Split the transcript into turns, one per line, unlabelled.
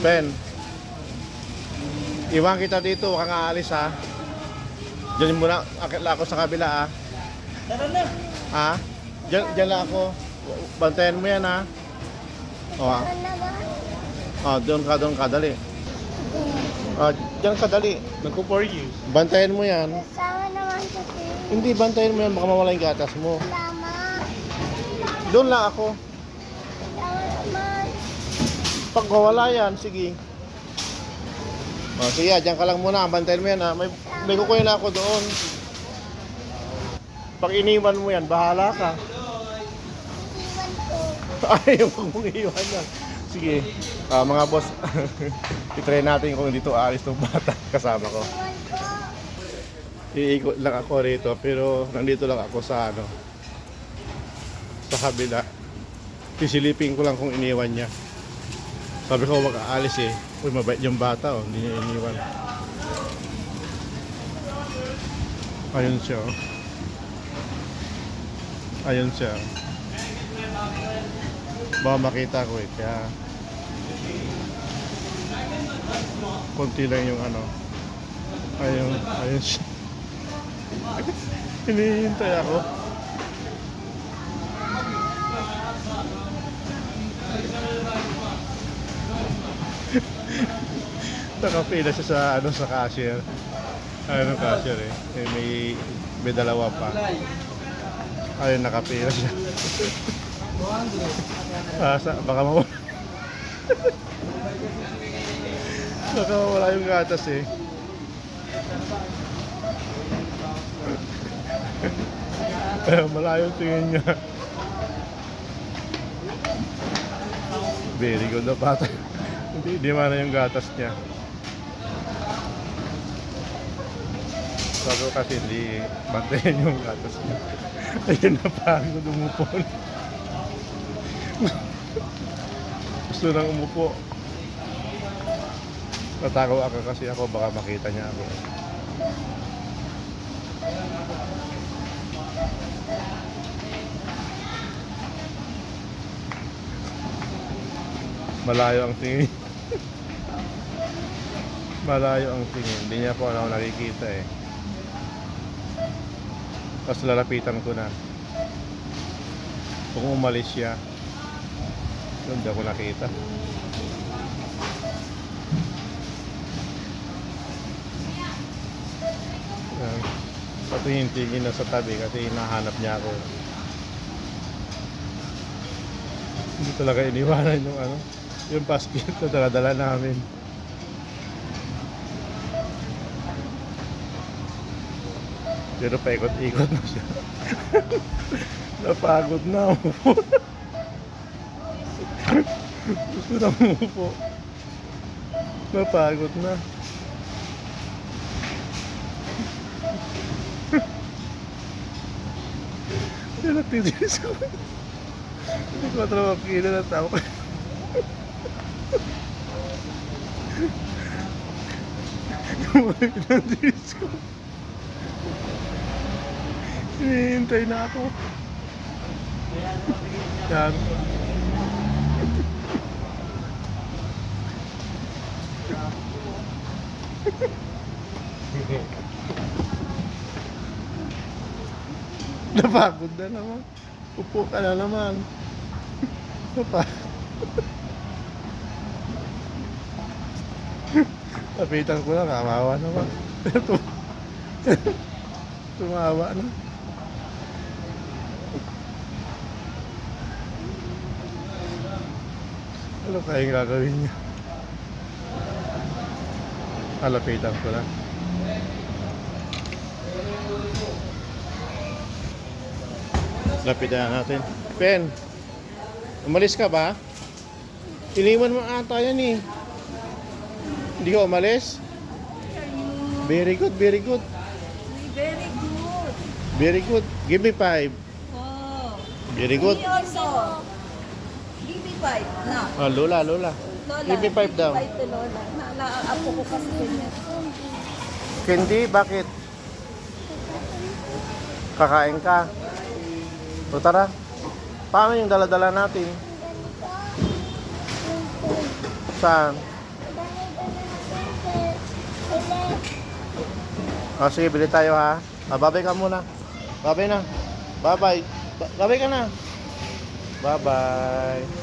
Ben, iwan kita dito, huwag kang aalis ha. Diyan muna, akit lang ako sa kabila ha.
Tara na.
Ha? Diyan, diyan lang ako. Bantayan mo yan ha. O ha. Ah, doon ka, doon ka, dali. Ah, diyan ka, dali.
Nagko for you.
Bantayan mo yan.
Sama naman sa sila.
Hindi, bantayan mo yan, baka mawala yung gatas mo.
Sama.
Doon lang ako. Pag mawala yan, sige. O, sige, ah, diyan ka lang muna. Bantayan mo yan ha. May, may kukunin na ako doon. Pag iniwan mo yan, bahala ka. Ay, huwag mong iwan yan. Sige, ah, mga boss, itry natin kung dito aalis ng bata kasama ko. Iikot lang ako rito, pero nandito lang ako sa ano, sa kabila. Sisilipin ko lang kung iniwan niya. Sabi ko, wag aalis eh. Uy, mabait yung bata, oh. hindi niya iniwan. Ayun siya, oh. Ayun siya. Baka makita ko eh, kaya... Konti lang yung ano. Ayun, ayun siya. Hinihintay ako. Nakapila siya sa ano sa cashier. Ano cashier eh. eh may may dalawa pa. Ayun nakapila siya. Ah, sa, baka mawala. baka mawala yung gatas eh. Pero malayo tingin niya. Very good na bata. Hindi, di man na yung gatas niya. Sabi ko kasi hindi bantayan yung gatas niya. Ayun na pagod umupo. Gusto nang umupo. Natakaw ako kasi ako baka makita niya ako. Malayo ang tingin. Malayo ang tingin. Hindi niya po ako nakikita eh. Tapos lalapitan ko na. Kung umalis siya, doon di ako nakita. Yan. Patingin-tingin na sa tabi kasi hinahanap niya ako. Hindi talaga iniwanan yung ano, yung basket na daladala namin. Pero paikot-ikot na siya. Napagod na umupo. Gusto na umupo. Napagod na. Hindi nagtitiris ko. Hindi ko talaga makikita na tao. Kumalik ng tiris ko. Hinihintay na ako. Yan. Napagod na naman. Upo ka na naman. Napagod. Lapitan ko na, kamawa naman. Tum- Tumawa na. Ano kayang gagawin niya? Halapitan ko lang. Lapitan natin. Pen, umalis ka ba? Iniwan mo ata yan eh. Hindi ka umalis? Very good, very good.
Very good.
Very good. Give me five.
Oh.
Very good.
Me also. 5 na.
Oh, Lola, Lola.
Lola,
55 daw.
55 to Lola. Naaapo ko kasi kanya. Eh.
Candy, bakit? Kakain ka? O tara. Paano yung daladala natin? Saan? O sige, bili tayo ha. Ah, babay ka muna. Babay na. Babay. Babay ka na. Bye-bye.